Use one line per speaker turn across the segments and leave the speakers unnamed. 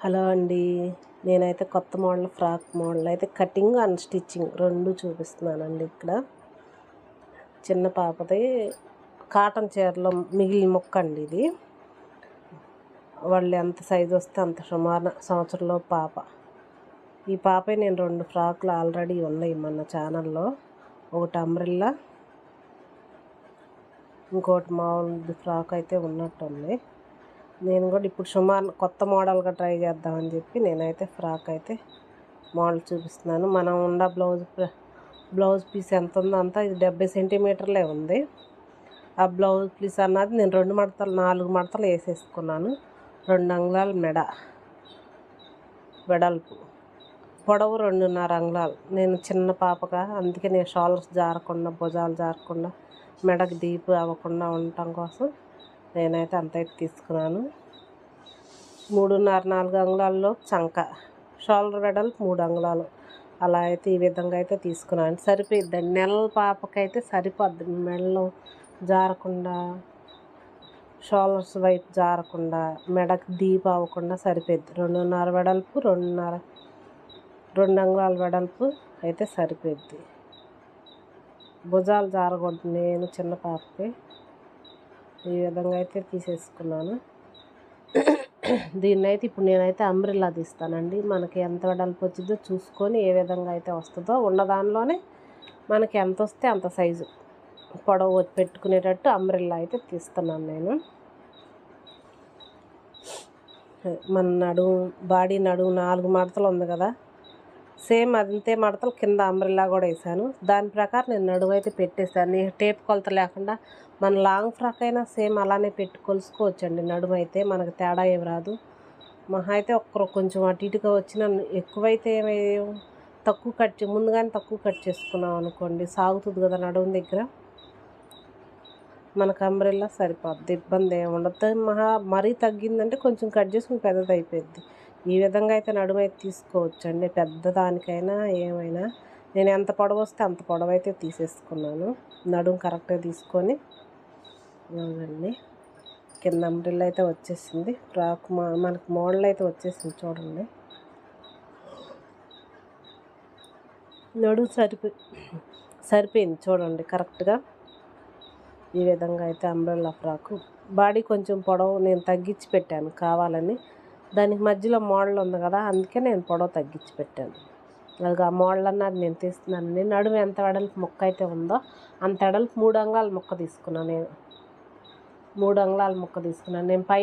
Hello అండి. నేనైతే కొత్త మోడల్ ఫ్రాక్ మోడల్ అయితే కటింగ్ అండ్ స్టిచ్చింగ్ రెండు చూపిస్తున్నానండి ఇక్కడ. చిన్న పాపది కాటన్ చీరలో మిగిలిన మొక్క అండి ఇది. వాళ్ళు ఎంత సైజు వస్తే అంత సుమారు సంవత్సరంలో పాప. ఈ పాపే నేను రెండు ఫ్రాక్లు ఆల్రెడీ ఉన్నాయి మన ఛానల్లో ఒకటి అంబ్రిల్లా ఇంకోటి మామూలు ఫ్రాక్ అయితే ఉన్నట్టుంది. నేను కూడా ఇప్పుడు సుమారు కొత్త మోడల్గా ట్రై చేద్దామని చెప్పి నేనైతే ఫ్రాక్ అయితే మోడల్ చూపిస్తున్నాను. మనం ఉన్న బ్లౌజ్ బ్లౌజ్ పీస్ ఎంత ఉందో అంతా ఇది డెబ్బై సెంటీమీటర్లే ఉంది. ఆ బ్లౌజ్ పీస్ అన్నది నేను రెండు మడతలు నాలుగు మడతలు వేసేసుకున్నాను. రెండు అంగుళాలు మెడ వెడల్పు పొడవు రెండున్నర అంగుళాలు. నేను చిన్న పాపగా అందుకే నేను షోల్డర్స్ జారకుండా భుజాలు జారకుండా మెడకు డీప్ అవ్వకుండా ఉండటం కోసం నేనైతే అంత అయితే తీసుకున్నాను. మూడున్నర నాలుగు అంగుళాల్లో చంక షోల్డర్ వెడల్పు మూడు అంగుళాలు. అలా అయితే ఈ విధంగా అయితే తీసుకున్నాను. సరిపోయిద్దండి నెల పాపకైతే సరిపోద్ది. మెడలో జారకుండా షోల్డర్స్ వైపు జారకుండా మెడకు డీప్ అవ్వకుండా సరిపోద్ది రెండున్నర వెడల్పు రెండున్నర రెండు అంగుళాల వెడల్పు అయితే సరిపోద్ది భుజాలు జారకూడదు. నేను చిన్న పాపకి. ఈ విధంగా అయితే తీసేసుకున్నాను. దీన్ని అయితే ఇప్పుడు నేనైతే అంబ్రిల్లా తీస్తానండి. మనకి ఎంత వెడల్పు వచ్చిందో చూసుకొని ఏ విధంగా అయితే వస్తుందో ఉన్న దానిలోనే మనకి ఎంత వస్తే అంత సైజు పొడవు పెట్టుకునేటట్టు అంబ్రిల్లా అయితే తీస్తున్నాను నేను. మన నడుము బాడీ నడుము నాలుగు మడతలు ఉంది కదా సేమ్ అంతే మడతలు కింద అంబ్రిల్లా కూడా వేసాను. దాని ప్రకారం నేను నడువు అయితే పెట్టేశాను టేప్ కొలత లేకుండా మన లాంగ్ ఫ్రాక్ అయినా సేమ్ అలానే పెట్టి కొలుసుకోవచ్చండి. నడుము అయితే మనకు తేడా ఏమి రాదు. మహా అయితే ఒక్కరు కొంచెం అటు ఇటుగా వచ్చిన ఎక్కువైతే ఏమయ్యో తక్కువ కట్ ముందుగానే తక్కువ కట్ చేసుకున్నాం అనుకోండి సాగుతుంది కదా నడుము దగ్గర. మనకు అంబ్రెల్లా సరిపోద్ది ఇబ్బంది ఏమి ఉండదు. మహా మరీ తగ్గిందంటే కొంచెం కట్ చేసుకుని పెద్దది అయిపోద్ది ఈ విధంగా అయితే నడుమైతే తీసుకోవచ్చండి. పెద్ద దానికైనా ఏమైనా. నేను ఎంత పొడవు వస్తే అంత పొడవు అయితే తీసేసుకున్నాను. నడుము కరెక్ట్గా తీసుకొని ఇవ్వండి. కింద అంబ్రిల్ అయితే వచ్చేసింది. ఫ్రాక్ మా మోడల్ అయితే వచ్చేసింది చూడండి. నడుము సరిపో సరిపోయింది చూడండి కరెక్ట్గా. ఈ విధంగా అయితే అంబ్రెల్లా ఫ్రాకు. బాడీ కొంచెం పొడవు నేను తగ్గించి పెట్టాను కావాలని. దానికి మధ్యలో మోడల్ ఉంది కదా అందుకే నేను పొడవు తగ్గించి పెట్టాను. అది ఆ మోడల్ అన్నది నేను తీస్తున్నాను. నేను నడుము ఎంత వెడల్పు మొక్క అయితే ఉందో అంత వెడల్పు మూడు అంగాల మొక్క తీసుకున్నాను నేను. మూడు అంగుళాల ముక్క తీసుకున్నాను నేను పై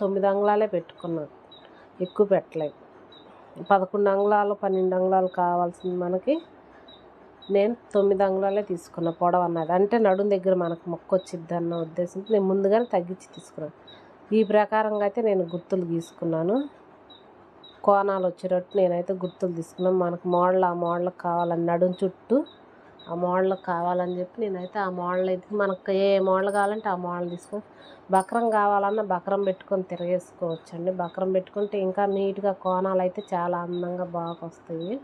తొమ్మిది అంగుళాలే పెట్టుకున్నాను ఎక్కువ పెట్టలేదు. పదకొండు అంగుళాలు పన్నెండు అంగుళాలు కావాల్సింది మనకి. నేను తొమ్మిది అంగుళాలే తీసుకున్నా పొడవు అన్నది. అంటే నడుం దగ్గర మనకు మొక్క వచ్చిద్ది అన్న ఉద్దేశంతో నేను ముందుగానే తగ్గించి తీసుకున్నాను. ఈ ప్రకారంగా అయితే నేను గుర్తులు గీసుకున్నాను. కోణాలు వచ్చేటట్టు నేనైతే గుర్తులు తీసుకున్నాను. మనకు మోడల్ ఆ మోడల్ కావాలని నడుం చుట్టూ ఆ మోడల్ కావాలని చెప్పి నేనైతే ఆ మోడల్ అయితే మనకు ఏ మోడల్ కావాలంటే ఆ మోడల్ తీసుకొని బక్రం కావాలన్నా బక్రం పెట్టుకొని తిరగేసుకోవచ్చు అండి బక్రం పెట్టుకుంటే ఇంకా నీట్గా కోణాలు అయితే చాలా అందంగా బాగా వస్తాయి.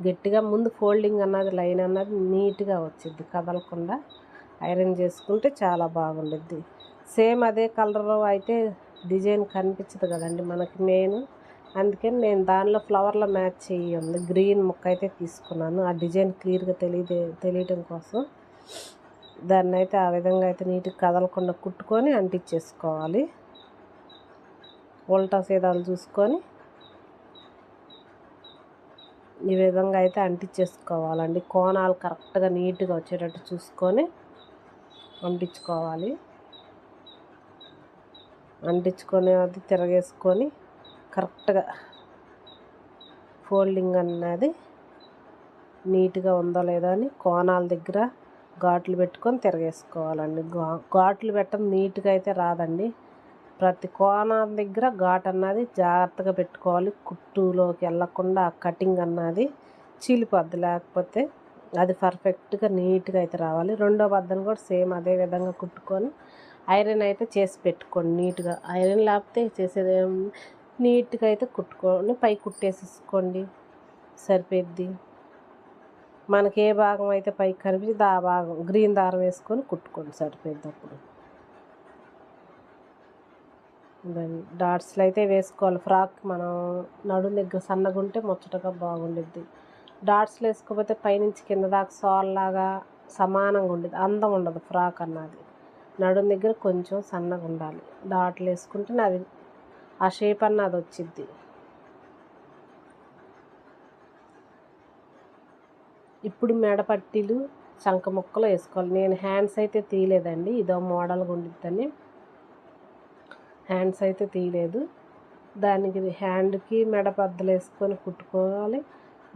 గట్టిగా ముందు ఫోల్డింగ్ అన్నది లైన్ అన్నది నీట్గా వచ్చింది కదలకుండా ఐరన్ చేసుకుంటే చాలా బాగుండిద్ది. సేమ్ అదే కలర్ అయితే డిజైన్ కనిపించదు కదండి మనకి మెయిన్. అందుకని నేను దానిలో ఫ్లవర్లో మ్యాచ్ చేయండి గ్రీన్ ముక్క అయితే తీసుకున్నాను. ఆ డిజైన్ క్లియర్గా తెలియదే తెలియటం కోసం. దాన్ని అయితే ఆ విధంగా అయితే నీట్గా కదలకుండా కుట్టుకొని అంటించేసుకోవాలి. ఉల్టా సీదాలు చూసుకొని ఈ విధంగా అయితే అంటించేసుకోవాలండి. కోణాలు కరెక్ట్గా నీట్గా వచ్చేటట్టు చూసుకొని అంటించుకోవాలి. అంటించుకొని అది తిరగేసుకొని కరెక్ట్గా ఫోల్డింగ్ అన్నది నీట్గా ఉందో లేదా అని కోణాల దగ్గర ఘాట్లు పెట్టుకొని తిరగేసుకోవాలండి. ఘాట్లు పెట్టడం నీట్గా అయితే రాదండి. ప్రతి కోణాల దగ్గర ఘాట్ అన్నది జాగ్రత్తగా పెట్టుకోవాలి. కుట్టులోకి వెళ్ళకుండా కటింగ్ అన్నది చీలిపోద్ది. లేకపోతే అది పర్ఫెక్ట్గా నీట్గా అయితే రావాలి. రెండో బద్దను కూడా సేమ్ అదే విధంగా కుట్టుకొని ఐరన్ అయితే చేసి పెట్టుకోండి నీట్గా. ఐరన్ లేకపోతే చేసేది నీట్గా అయితే కుట్టుకోండి పై కుట్టేసేసుకోండి. సరిపోద్ది మనకి ఏ భాగం అయితే పైకి కనిపించింది ఆ భాగం గ్రీన్ దారం వేసుకొని కుట్టుకోండి సరిపోద్ది అప్పుడు. డాట్స్లు అయితే వేసుకోవాలి. ఫ్రాక్ మనం నడుము దగ్గర సన్నగా ఉంటే ముచ్చటగా బాగుండిద్ది. డాట్స్లో వేసుకోకపోతే పైనుంచి కింద దాకా సోల్లాగా సమానంగా ఉండేది అందం ఉండదు ఫ్రాక్ అన్నది. నడుము దగ్గర కొంచెం సన్నగా ఉండాలి. డాట్లు వేసుకుంటే అది ఆ షేప్ అన్న అది వచ్చిద్ది. ఇప్పుడు మెడ పట్టీలు చంక ముక్కలు వేసుకోవాలి. నేను హ్యాండ్స్ అయితే తీయలేదండి. ఇదో మోడల్గా ఉండిద్దని. హ్యాండ్స్ అయితే తీయలేదు. దానికి హ్యాండ్కి మెడ బద్దలు వేసుకొని కుట్టుకోవాలి.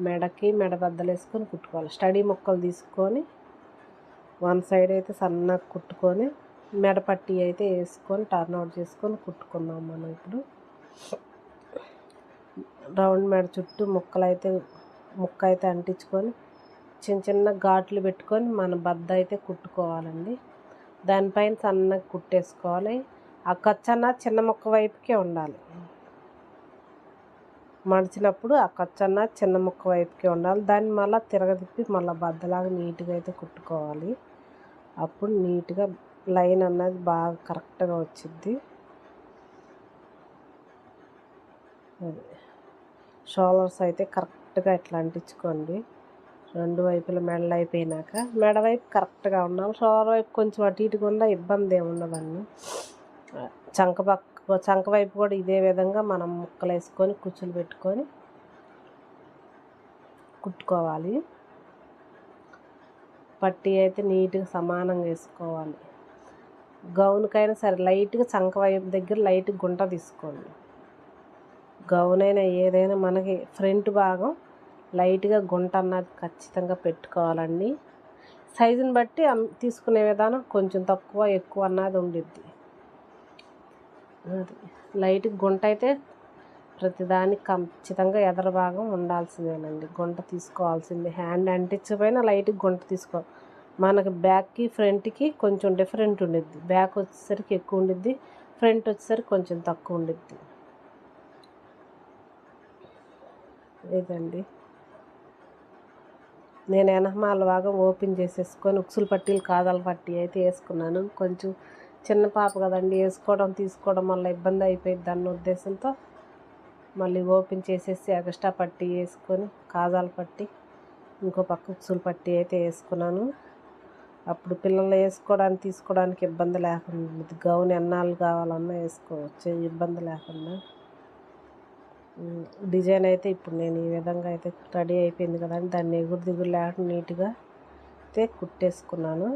మెడకి మెడ బద్దలు వేసుకొని కుట్టుకోవాలి. స్టడీ ముక్కలు తీసుకొని వన్ సైడ్ అయితే సన్నగా కుట్టుకొని మెడపట్టి అయితే వేసుకొని టర్న్ అవుట్ చేసుకొని కుట్టుకుందాం మనం ఇప్పుడు. రౌండ్ మెడ చుట్టూ ముక్కలు అయితే ముక్క అయితే అంటించుకొని చిన్న చిన్న ఘాట్లు పెట్టుకొని మన బద్ద అయితే కుట్టుకోవాలండి. దానిపైన సన్నగా కుట్టేసుకోవాలి. ఆ ఖర్చన్న చిన్న ముక్క వైపుకే ఉండాలి. మడిచినప్పుడు ఆ ఖర్చన్న చిన్న ముక్క వైపుకే ఉండాలి. దాన్ని మళ్ళీ తిరగదిప్పి మళ్ళీ బద్దలాగా నీట్గా అయితే కుట్టుకోవాలి. అప్పుడు నీట్గా లైన్ అన్నది బాగా కరెక్ట్గా వచ్చింది అది. షోల్డర్స్ అయితే కరెక్ట్గా ఇట్లా అంటించుకోండి. రెండు వైపుల మెడలు అయిపోయినాక మెడ వైపు కరెక్ట్గా ఉండాలి. షోల్డర్ వైపు కొంచెం అటు ఇటుగా కూడా ఇబ్బంది ఏమి చంక పక్క చంక వైపు కూడా ఇదే విధంగా మనం ముక్కలు వేసుకొని కుచ్చులు పెట్టుకొని కుట్టుకోవాలి. పట్టీ అయితే నీట్గా సమానంగా వేసుకోవాలి. గౌన్కైనా సరే లైట్గా చంక వైపు దగ్గర లైట్ గుంట తీసుకోండి. గౌన్ అయినా ఏదైనా మనకి ఫ్రంట్ భాగం లైట్గా గుంట అన్నది ఖచ్చితంగా పెట్టుకోవాలండి. సైజుని బట్టి తీసుకునే విధానం కొంచెం తక్కువ ఎక్కువ అన్నది ఉండిద్ది. అది లైట్ గుంట అయితే ప్రతిదానికి ఖచ్చితంగా ఎదర భాగం ఉండాల్సిందేనండి. గుంట తీసుకోవాల్సింది. హ్యాండ్ అంటించకపోయినా లైట్ గుంట తీసుకో మనకు బ్యాక్కి ఫ్రంట్కి కొంచెం డిఫరెంట్ ఉండిద్ది. బ్యాక్ వచ్చేసరికి ఎక్కువ ఉండిద్ది ఫ్రంట్ వచ్చేసరికి కొంచెం తక్కువ ఉండిద్ది. ఇదండి. నేను ఎనహమాల భాగం ఓపెన్ చేసేసుకొని ఉక్సులు పట్టీలు కాదాల పట్టీ అయితే వేసుకున్నాను. కొంచెం చిన్న పాప కదండి వేసుకోవడం తీసుకోవడం వల్ల ఇబ్బంది అయిపోయింది అన్న ఉద్దేశంతో మళ్ళీ ఓపెన్ చేసేసి ఎగస్ట్రా పట్టీ వేసుకొని కాజాల పట్టి ఇంకో పక్క ఉక్సులు పట్టీ అయితే వేసుకున్నాను. అప్పుడు పిల్లలు వేసుకోవడానికి తీసుకోవడానికి ఇబ్బంది లేకుండా గౌన్ ఎన్నాళ్ళు కావాలన్నా వేసుకోవచ్చు ఇబ్బంది లేకుండా. డిజైన్ అయితే ఇప్పుడు నేను ఈ విధంగా అయితే రెడీ అయిపోయింది కదండి దాన్ని ఎగురు దిగురు లేకుండా నీట్గా అయితే కుట్టేసుకున్నాను.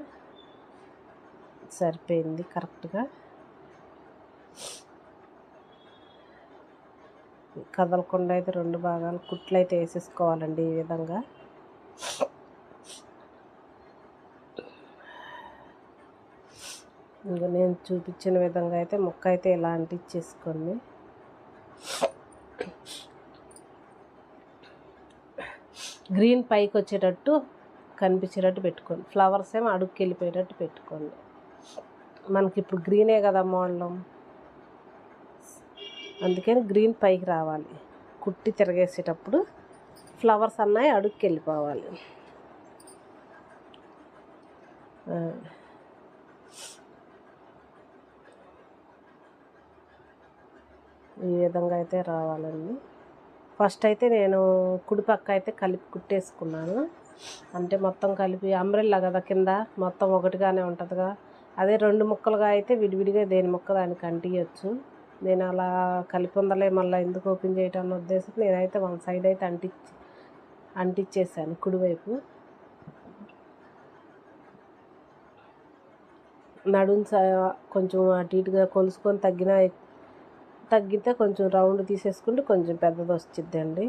సరిపోయింది కరెక్ట్గా. కదలకుండా అయితే రెండు భాగాలు కుట్లు అయితే వేసేసుకోవాలండి ఈ విధంగా. ఇంకా నేను చూపించిన విధంగా అయితే ముక్క అయితే ఇలా అంటించేసుకోండి గ్రీన్ పైకి వచ్చేటట్టు కనిపించేటట్టు పెట్టుకోండి. ఫ్లవర్స్ ఏమో అడుగుకి వెళ్ళిపోయేటట్టు పెట్టుకోండి. మనకి ఇప్పుడు గ్రీనే కదా మోడలం అందుకని గ్రీన్ పైకి రావాలి. కుట్టి తిరగేసేటప్పుడు ఫ్లవర్స్ అన్నాయి అడుగుకి వెళ్ళిపోవాలి. ఈ విధంగా అయితే రావాలండి. ఫస్ట్ అయితే నేను కుడిపక్క అయితే కలిపి కుట్టేసుకున్నాను. అంటే మొత్తం కలిపి అంబ్రెల్లా కదా కింద మొత్తం ఒకటిగానే ఉంటుందిగా. అదే రెండు ముక్కలుగా అయితే విడివిడిగా దేని ముక్క దానికి అంటియచ్చు నేను అలా కలిపి ఉందలే మళ్ళీ ఎందుకు ఓపెన్ చేయటం అన్న ఉద్దేశం నేనైతే వన్ సైడ్ అయితే అంటించి అంటించేసాను కుడివైపు నడుం కొంచెం అటు ఇటుగా కొలుసుకొని తగ్గిన తగ్గితే కొంచెం రౌండ్ తీసేసుకుంటే కొంచెం పెద్దది వచ్చిద్దండి.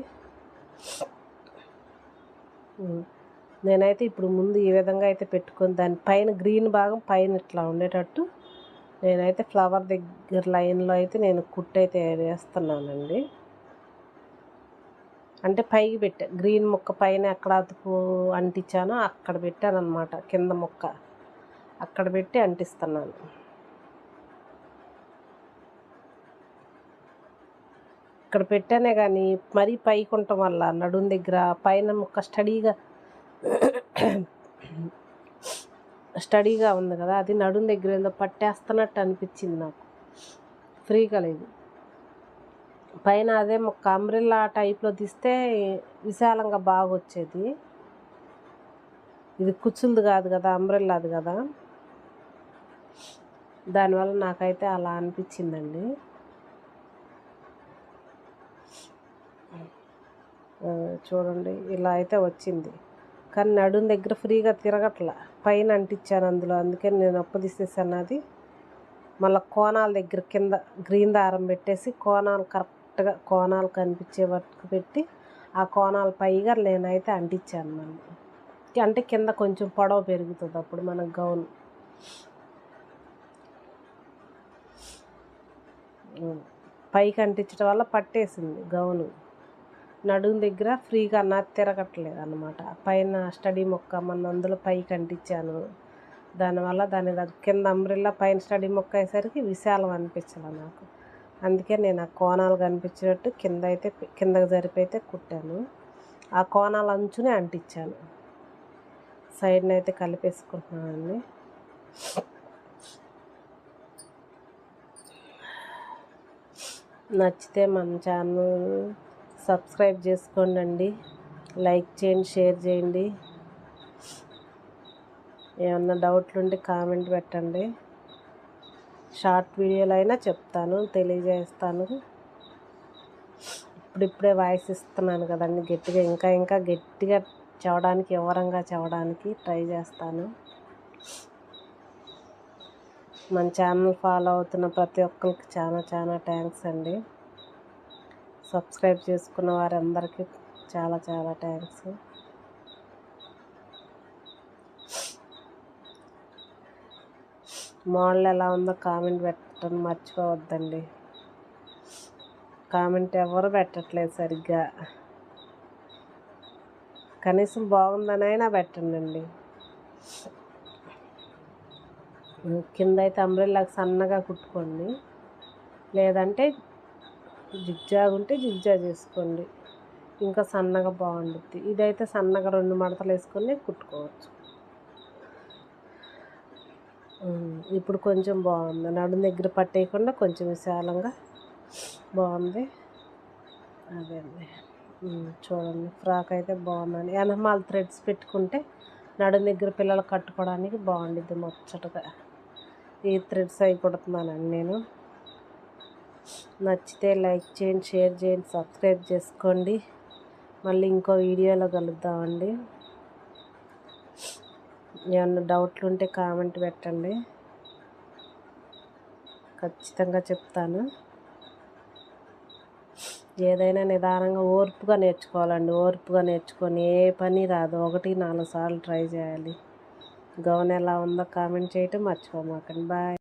నేనైతే ఇప్పుడు ముందు ఈ విధంగా అయితే పెట్టుకొని దాని పైన గ్రీన్ భాగం పైన ఇట్లా ఉండేటట్టు నేనైతే ఫ్లవర్ దగ్గర లైన్లో అయితే నేను కుట్టు అయితే వేస్తున్నానండి. అంటే పైకి పెట్టా గ్రీన్ ముక్క పైన ఎక్కడ అతుకు అంటించానో అక్కడ పెట్టాను అనమాట కింద ముక్క. అక్కడ పెట్టి అంటిస్తున్నాను. ఇక్కడ పెట్టానే కానీ మరీ పైకి ఉండటం వల్ల నడుం దగ్గర పైన ఒక స్టడీగా స్టడీగా ఉంది కదా అది నడుం దగ్గర ఏదో పట్టేస్తున్నట్టు అనిపించింది నాకు. ఫ్రీగా లేదు. పైన అదే ఒక అంబ్రిల్లా టైప్లో తీస్తే విశాలంగా బాగా వచ్చేది ఇది కుచ్చులది కాదు కదా అంబ్రెల్లాది కదా. దానివల్ల నాకైతే అలా అనిపించిందండి. చూడండి ఇలా అయితే వచ్చింది. కానీ నడుం దగ్గర ఫ్రీగా తిరగట్లా. పైన అంటించాను అందులో. అందుకని నేను అప్పు తీసేసాను అది. మళ్ళీ కోణాల దగ్గర కింద గ్రీన్ దారం పెట్టేసి కోణాలు కరెక్ట్గా కోణాలు కనిపించే వరకు పెట్టి ఆ కోణాల పైగా నేనైతే అంటించాను మళ్ళీ. అంటే కింద కొంచెం పొడవు పెరుగుతుంది అప్పుడు మన గౌన్. పైకి అంటించడం వల్ల పట్టేసింది గౌను. నడుము దగ్గర ఫ్రీగా నా తిరగట్లేదు అనమాట పైన స్టడీ మొక్క మన అందులో పైకి అంటించాను. దానివల్ల దాని దగ్గర కింద అంబ్రిల్లా పైన స్టడీ మొక్క అయ్యేసరికి విశాలం అనిపించాలి నాకు. అందుకే నేను ఆ కోణాలు కనిపించేటట్టు కింద అయితే కిందకి జరిపైతే కుట్టాను. ఆ కోణాల అంచునే అంటించాను. సైడ్ని అయితే కలిపేసుకుంటున్నానండి. నచ్చితే మన ఛానల్ సబ్స్క్రైబ్ చేసుకోండి లైక్ చేయండి షేర్ చేయండి. ఏమన్నా డౌట్లు ఉంటే కామెంట్ పెట్టండి. షార్ట్ వీడియోలు అయినా చెప్తాను తెలియజేస్తాను. ఇప్పుడిప్పుడే వాయిస్ ఇస్తున్నాను కదండి గట్టిగా. ఇంకా ఇంకా గట్టిగా చదవడానికి వివరంగా చదవడానికి ట్రై చేస్తాను. మన ఛానల్ ఫాలో అవుతున్న ప్రతి ఒక్కరికి చాలా చాలా థ్యాంక్స్ అండి. సబ్స్క్రైబ్ చేసుకున్న వారందరికీ చాలా చాలా థ్యాంక్స్ మోడల్ ఎలా ఉందో కామెంట్ పెట్టడం మర్చిపోవద్దండి. కామెంట్ ఎవరు పెట్టట్లేదు సరిగ్గా. కనీసం బాగుందనైనా పెట్టండి కింద అయితే అంబ్రెల్లాకి సన్నగా కుట్టుకోండి. లేదంటే జిగ్జాగ్ ఉంటే జిగ్జాగ్ చేసుకోండి. ఇంకా సన్నగా బాగుండుద్ది. ఇదైతే సన్నగా రెండు మడతలు వేసుకొని కుట్టుకోవచ్చు. ఇప్పుడు కొంచెం బాగుంది. నడుం దగ్గర పట్టేయకుండా కొంచెం విశాలంగా బాగుంది. అదే అండి. చూడండి. ఫ్రాక్ అయితే బాగుందండి. వెనమాల థ్రెడ్స్ పెట్టుకుంటే నడుం దగ్గర పిల్లలు కట్టుకోవడానికి బాగుండిద్ది ముచ్చటగా. ఈ థ్రెడ్స్ అవి కుడుతున్నానండి నేను. నచ్చితే లైక్ చేయండి షేర్ చేయండి సబ్స్క్రైబ్ చేసుకోండి. మళ్ళీ ఇంకో వీడియోలో కలుద్దామండి. ఏమన్నా డౌట్లు ఉంటే కామెంట్ పెట్టండి. ఖచ్చితంగా చెప్తాను. ఏదైనా నిదానంగా ఓర్పుగా నేర్చుకోవాలండి. ఓర్పుగా నేర్చుకొని ఏ పని రాదు. ఒకటి నాలుగు సార్లు ట్రై చేయాలి. గౌన్ ఎలా ఉందో కామెంట్ చేయటం మర్చిపోమాకండి. బాయ్.